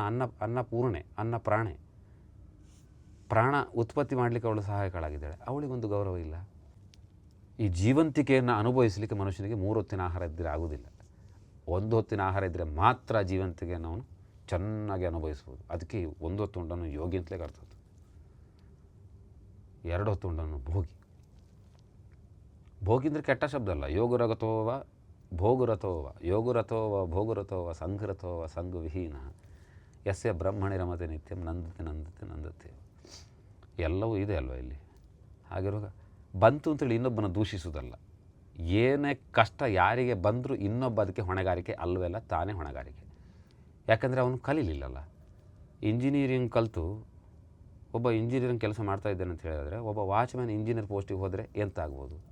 ಅನ್ನ ಅನ್ನ ಪೂರ್ಣೆ, ಅನ್ನ ಪ್ರಾಣೆ. ಪ್ರಾಣ ಉತ್ಪತ್ತಿ ಮಾಡಲಿಕ್ಕೆ ಅವಳು ಸಹಾಯಕಳಾಗಿದ್ದಾಳೆ. ಅವಳಿಗೊಂದು ಗೌರವ ಇಲ್ಲ. ಈ ಜೀವಂತಿಕೆಯನ್ನು ಅನುಭವಿಸಲಿಕ್ಕೆ ಮನುಷ್ಯನಿಗೆ ಮೂರು ಹೊತ್ತಿನ ಆಹಾರ ಇದ್ದರೆ ಆಗೋದಿಲ್ಲ ಒಂದು ಹೊತ್ತಿನ ಆಹಾರ ಇದ್ದರೆ ಮಾತ್ರ ಜೀವಂತಿಕೆಯನ್ನು ಅವನು ಚೆನ್ನಾಗಿ ಅನುಭವಿಸ್ಬೋದು. ಅದಕ್ಕೆ ಒಂದು ಹೊತ್ತು ಉಂಡನ್ನು ಯೋಗಿ ಅಂತಲೇ ಕರ್ತದ್ದು. ಎರಡು ಹೊತ್ತು ಉಂಡನ್ನು ಭೋಗಿ. ಭೋಗಿ ಅಂದರೆ ಕೆಟ್ಟ ಶಬ್ದ ಅಲ್ಲ. ಯೋಗರಗತೋವ ಭೋಗುರಥೋವ, ಯೋಗುರಥೋವ ಭೋಗುರಥೋವ ಸಂಘರಥೋವ ಸಂಘ ವಿಹೀನ. ಯಸ್ಯ ಬ್ರಹ್ಮಣಿ ರಮತೆ ನಿತ್ಯಂ ನಂದತೆ ನಂದತೆ ನಂದತೆ. ಎಲ್ಲವೂ ಇದೆ ಅಲ್ವ ಇಲ್ಲಿ? ಹಾಗಿರುವಾಗ ಬಂತು ಅಂತೇಳಿ ಇನ್ನೊಬ್ಬನ ದೂಷಿಸುವುದಲ್ಲ. ಏನೇ ಕಷ್ಟ ಯಾರಿಗೆ ಬಂದರೂ ಇನ್ನೊಬ್ಬ ಅದಕ್ಕೆ ಹೊಣೆಗಾರಿಕೆ ಅಲ್ವೆಲ್ಲ ತಾನೇ ಹೊಣೆಗಾರಿಕೆ. ಯಾಕಂದರೆ ಅವನು ಕಲೀಲಿಲ್ಲಲ್ಲ. ಇಂಜಿನಿಯರಿಂಗ್ ಕಲಿತು, ಒಬ್ಬ ಇಂಜಿನಿಯರಿಂಗ್ ಕೆಲಸ ಮಾಡ್ತಾ ಇದ್ದೇನೆ ಅಂತ ಹೇಳಿದ್ರೆ, ಒಬ್ಬ ವಾಚ್ಮ್ಯಾನ್, ಇಂಜಿನಿಯರ್ ಪೋಸ್ಟಿಗೆ ಹೋದರೆ ಎಂತ ಆಗ್ಬೋದು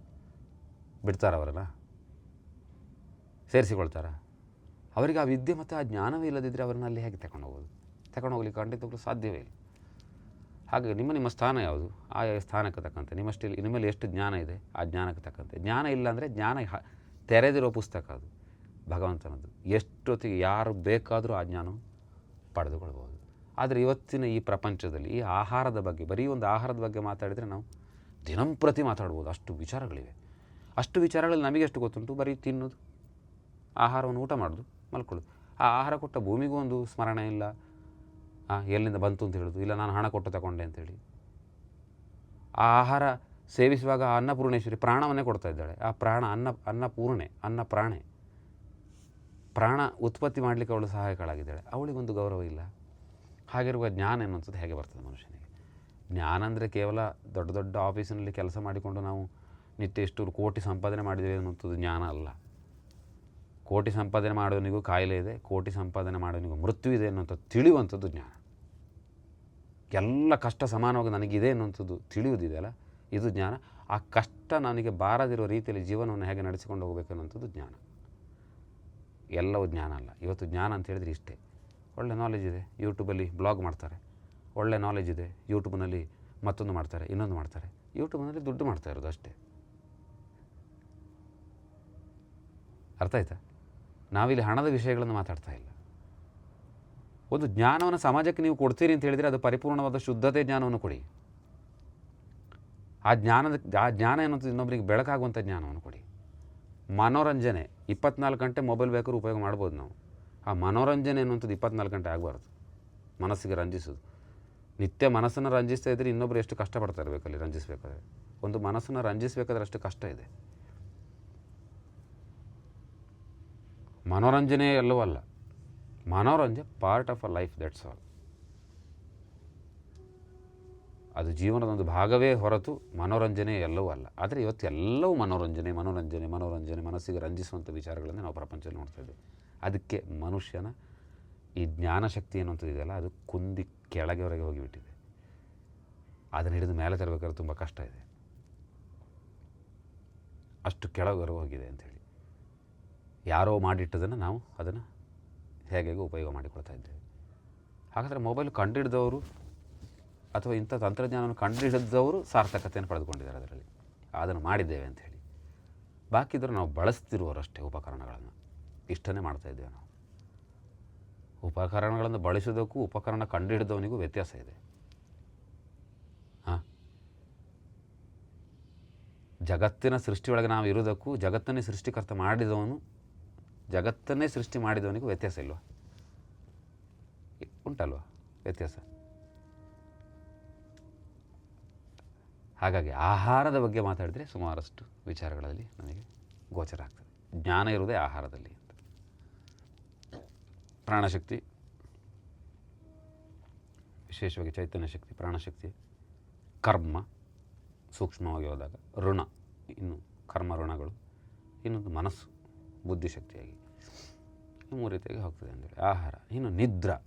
ಬಿಡ್ತಾರ ಅವರನ್ನ ಸೇರಿಸಿಕೊಳ್ತಾರ? ಅವರಿಗೆ ಆ ವಿದ್ಯೆ ಮತ್ತು ಆ ಜ್ಞಾನವೇ ಇಲ್ಲದಿದ್ದರೆ ಅವರನ್ನ ಅಲ್ಲಿ ಹೇಗೆ ತಗೊಂಡು ಹೋಗೋದು? ತಗೊಂಡು ಹೋಗ್ಲಿಕ್ಕೆ ಖಂಡಿತವಾಗ್ಲೂ ಸಾಧ್ಯವೇ ಇಲ್ಲ. ಹಾಗೆ ನಿಮ್ಮ ನಿಮ್ಮ ಸ್ಥಾನ ಯಾವುದು? ಆ ಸ್ಥಾನಕ್ಕೆ ತಕ್ಕಂತೆ ನಿಮ್ಮಷ್ಟು ನಿಮ್ಮಲ್ಲಿ ಎಷ್ಟು ಜ್ಞಾನ ಇದೆ? ಆ ಜ್ಞಾನಕ್ಕೆ ತಕ್ಕಂತೆ. ಜ್ಞಾನ ಇಲ್ಲ ಅಂದರೆ ಜ್ಞಾನ ಹ- ತೆರೆದಿರೋ ಪುಸ್ತಕ ಅದು, ಭಗವಂತನದ್ದು. ಎಷ್ಟೊತ್ತಿಗೆ ಯಾರು ಬೇಕಾದರೂ ಆ ಜ್ಞಾನ ಪಡೆದುಕೊಳ್ಬೋದು. ಆದರೆ ಇವತ್ತಿನ ಈ ಪ್ರಪಂಚದಲ್ಲಿ, ಈ ಆಹಾರದ ಬಗ್ಗೆ, ಬರೀ ಒಂದು ಆಹಾರದ ಬಗ್ಗೆ ಮಾತಾಡಿದರೆ ನಾವು ದಿನಂಪ್ರತಿ ಮಾತಾಡ್ಬೋದು. ಅಷ್ಟು ವಿಚಾರಗಳಿವೆ. ಅಷ್ಟು ವಿಚಾರಗಳಲ್ಲಿ ನಮಗೆ ಎಷ್ಟು ಗೊತ್ತುಂಟು? ಬರೀ ತಿನ್ನೋದು, ಆಹಾರವನ್ನು ಊಟ ಮಾಡೋದು. ಮಲ್ಕೊಳ್ಳೋದು. ಆ ಆಹಾರ ಕೊಟ್ಟ ಭೂಮಿಗೂ ಒಂದು ಸ್ಮರಣೆ ಇಲ್ಲ. ಎಲ್ಲಿಂದ ಬಂತು ಅಂತ ಹೇಳೋದು. ಇಲ್ಲ, ನಾನು ಹಣ ಕೊಟ್ಟು ತಗೊಂಡೆ ಅಂತೇಳಿ ಆ ಆಹಾರ ಸೇವಿಸುವಾಗ ಆ ಅನ್ನಪೂರ್ಣೇಶ್ವರಿ ಪ್ರಾಣವನ್ನೇ ಕೊಡ್ತಾ ಇದ್ದಾಳೆ. ಆ ಪ್ರಾಣ ಅನ್ನ, ಅನ್ನಪೂರ್ಣೆ ಅನ್ನ ಪ್ರಾಣೆ ಪ್ರಾಣ ಉತ್ಪತ್ತಿ ಮಾಡಲಿಕ್ಕೆ ಅವಳು ಸಹಾಯಕಳಾಗಿದ್ದಾಳೆ. ಅವಳಿಗೊಂದು ಗೌರವ ಇಲ್ಲ. ಹಾಗಿರುವ ಜ್ಞಾನ ಎನ್ನುವಂಥದ್ದು ಹೇಗೆ ಬರ್ತದೆ ಮನುಷ್ಯನಿಗೆ? ಜ್ಞಾನ ಅಂದರೆ ಕೇವಲ ದೊಡ್ಡ ದೊಡ್ಡ ಆಫೀಸಿನಲ್ಲಿ ಕೆಲಸ ಮಾಡಿಕೊಂಡು ನಾವು ನಿತ್ಯ ಎಷ್ಟು ಕೋಟಿ ಸಂಪಾದನೆ ಮಾಡಿದ್ದೇವೆ ಅನ್ನುವಂಥದ್ದು ಜ್ಞಾನ ಅಲ್ಲ. ಕೋಟಿ ಸಂಪಾದನೆ ಮಾಡೋನಿಗೂ ಕಾಯಿಲೆ ಇದೆ, ಕೋಟಿ ಸಂಪಾದನೆ ಮಾಡೋನಿಗೂ ಮೃತ್ಯು ಇದೆ ಅನ್ನೋಂಥದ್ದು ತಿಳಿಯುವಂಥದ್ದು ಜ್ಞಾನ. ಎಲ್ಲ ಕಷ್ಟ ಸಮಾನವಾಗಿ ನನಗಿದೆ ಅನ್ನುವಂಥದ್ದು ತಿಳಿಯುವುದಿದೆಯಲ್ಲ ಇದು ಜ್ಞಾನ. ಆ ಕಷ್ಟ ನನಗೆ ಬಾರದಿರೋ ರೀತಿಯಲ್ಲಿ ಜೀವನವನ್ನು ಹೇಗೆ ನಡೆಸಿಕೊಂಡು ಹೋಗಬೇಕು ಅನ್ನೋಂಥದ್ದು ಜ್ಞಾನ. ಎಲ್ಲವೂ ಜ್ಞಾನ ಅಲ್ಲ. ಇವತ್ತು ಜ್ಞಾನ ಅಂತ ಹೇಳಿದ್ರೆ ಇಷ್ಟೇ. ಒಳ್ಳೆ ನಾಲೆಜ್ ಇದೆ. ಯೂಟ್ಯೂಬಲ್ಲಿ ಬ್ಲಾಗ್ ಮಾಡ್ತಾರೆ. ಒಳ್ಳೆ ನಾಲೆಜ್ ಇದೆ. ಯೂಟ್ಯೂಬ್ನಲ್ಲಿ ಮತ್ತೊಂದು ಮಾಡ್ತಾರೆ, ಇನ್ನೊಂದು ಮಾಡ್ತಾರೆ. ಯೂಟ್ಯೂಬ್ನಲ್ಲಿ ದುಡ್ಡು ಮಾಡ್ತಾ ಇರೋದು ಅಷ್ಟೇ. ಅರ್ಥ ಆಯ್ತಾ? ನಾವಿಲ್ಲಿ ಹಣದ ವಿಷಯಗಳನ್ನು ಮಾತಾಡ್ತಾ ಇಲ್ಲ. ಒಂದು ಜ್ಞಾನವನ್ನು ಸಮಾಜಕ್ಕೆ ನೀವು ಕೊಡ್ತೀರಿ ಅಂತ ಹೇಳಿದರೆ ಅದು ಪರಿಪೂರ್ಣವಾದ ಶುದ್ಧತೆ ಜ್ಞಾನವನ್ನು ಕೊಡಿ. ಆ ಜ್ಞಾನದ, ಆ ಜ್ಞಾನ ಏನಂತ ಇನ್ನೊಬ್ಬರಿಗೆ ಬೆಳಕಾಗುವಂಥ ಜ್ಞಾನವನ್ನು ಕೊಡಿ. ಮನೋರಂಜನೆ, ಇಪ್ಪತ್ನಾಲ್ಕು ಗಂಟೆ ಮೊಬೈಲ್ ಬೇಕಾದ್ರೂ ಉಪಯೋಗ ಮಾಡ್ಬೋದು ನಾವು. ಆ ಮನೋರಂಜನೆ ಅನ್ನುವಂಥದ್ದು ಇಪ್ಪತ್ನಾಲ್ಕು ಗಂಟೆ ಆಗಬಾರ್ದು. ಮನಸ್ಸಿಗೆ ರಂಜಿಸೋದು ನಿತ್ಯ ಮನಸ್ಸನ್ನು ರಂಜಿಸ್ತಾ ಇದ್ದರೆ ಇನ್ನೊಬ್ಬರು ಎಷ್ಟು ಕಷ್ಟಪಡ್ತಾ ಇರಬೇಕಲ್ಲಿ ರಂಜಿಸಬೇಕಾದ್ರೆ. ಒಂದು ಮನಸ್ಸನ್ನು ರಂಜಿಸಬೇಕಾದ್ರೆ ಅಷ್ಟು ಕಷ್ಟ ಇದೆ. ಮನೋರಂಜನೆ ಎಲ್ಲವಲ್ಲ ಮನೋರಂಜನೆ part of a life that's all ಅದು ಜೀವನದ ಒಂದು ಭಾಗವೇ ಹೊರತು ಮನೋರಂಜನೆ ಎಲ್ಲವೂ ಅಲ್ಲ. ಆದರೆ ಇವತ್ತು ಎಲ್ಲವೂ ಮನೋರಂಜನೆ ಮನೋರಂಜನೆ ಮನೋರಂಜನೆ, ಮನಸ್ಸಿಗೆ ರಂಜಿಸುವಂಥ ವಿಚಾರಗಳನ್ನು ನಾವು ಪ್ರಪಂಚದಲ್ಲಿ ನೋಡ್ತಾ ಅದಕ್ಕೆ ಮನುಷ್ಯನ ಈ ಜ್ಞಾನಶಕ್ತಿ ಅನ್ನುವಂಥದ್ದು ಇದೆಯಲ್ಲ, ಅದು ಕುಂದಿ ಕೆಳಗೆವರೆಗೆ ಹೋಗಿಬಿಟ್ಟಿದೆ. ಅದನ್ನು ಹಿಡಿದು ಮೇಲೆ ತರಬೇಕಾದ್ರೆ ತುಂಬ ಕಷ್ಟ ಇದೆ. ಅಷ್ಟು ಕೆಳಗವರೆಗೆ ಹೋಗಿದೆ ಅಂಥೇಳಿ ಯಾರೋ ಮಾಡಿಟ್ಟದನ್ನು ನಾವು ಅದನ್ನು ಹೇಗೆ ಉಪಯೋಗ ಮಾಡಿಕೊಳ್ತಾ ಇದ್ದೇವೆ. ಹಾಗಾದರೆ ಮೊಬೈಲ್ ಕಂಡುಹಿಡಿದವರು ಅಥವಾ ಇಂಥ ತಂತ್ರಜ್ಞಾನವನ್ನು ಕಂಡುಹಿಡಿದವರು ಸಾರ್ಥಕತೆಯನ್ನು ಪಡೆದುಕೊಂಡಿದ್ದಾರೆ ಅದರಲ್ಲಿ. ಅದನ್ನು ಮಾಡಿದ್ದೇವೆ ಅಂತ ಹೇಳಿ. ಬಾಕಿದ್ರು ನಾವು ಬಳಸ್ತಿರುವರಷ್ಟೇ ಉಪಕರಣಗಳನ್ನು. ಇಷ್ಟನೇ ಮಾಡ್ತಾ ಇದ್ದೇವೆ ನಾವು. ಉಪಕರಣಗಳನ್ನು ಬಳಸೋದಕ್ಕೂ ಉಪಕರಣ ಕಂಡುಹಿಡಿದವನಿಗೂ ವ್ಯತ್ಯಾಸ ಇದೆ. ಹಾಂ? ಜಗತ್ತಿನ ಸೃಷ್ಟಿಯೊಳಗೆ ನಾವು ಇರೋದಕ್ಕೂ ಜಗತ್ತನ್ನೇ ಸೃಷ್ಟಿಕರ್ತ ಮಾಡಿದವನು ಜಗತ್ತನ್ನೇ ಸೃಷ್ಟಿ ಮಾಡಿದವನಿಗೂ ವ್ಯತ್ಯಾಸ ಇಲ್ವಾ? ಉಂಟಲ್ವ ವ್ಯತ್ಯಾಸ? ಹಾಗಾಗಿ ಆಹಾರದ ಬಗ್ಗೆ ಮಾತಾಡಿದರೆ ಸುಮಾರಷ್ಟು ವಿಚಾರಗಳಲ್ಲಿ ನನಗೆ ಗೋಚರ ಆಗ್ತದೆ. ಜ್ಞಾನ ಇರುವುದೇ ಆಹಾರದಲ್ಲಿ ಅಂತ. ಪ್ರಾಣಶಕ್ತಿ, ವಿಶೇಷವಾಗಿ ಚೈತನ್ಯ ಶಕ್ತಿ, ಪ್ರಾಣಶಕ್ತಿ, ಕರ್ಮ, ಸೂಕ್ಷ್ಮವಾಗಿ ಹೋದಾಗ ಋಣ, ಇನ್ನು ಕರ್ಮ ಋಣಗಳು, ಇನ್ನೊಂದು ಮನಸ್ಸು, ಬುದ್ಧಿಶಕ್ತಿಯಾಗಿ. ಮೂರು ರೀತಿಯಾಗಿ ಹೋಗ್ತದೆ ಅಂದರೆ ಆಹಾರ ಇನ್ನು ನಿದ್ರಾ.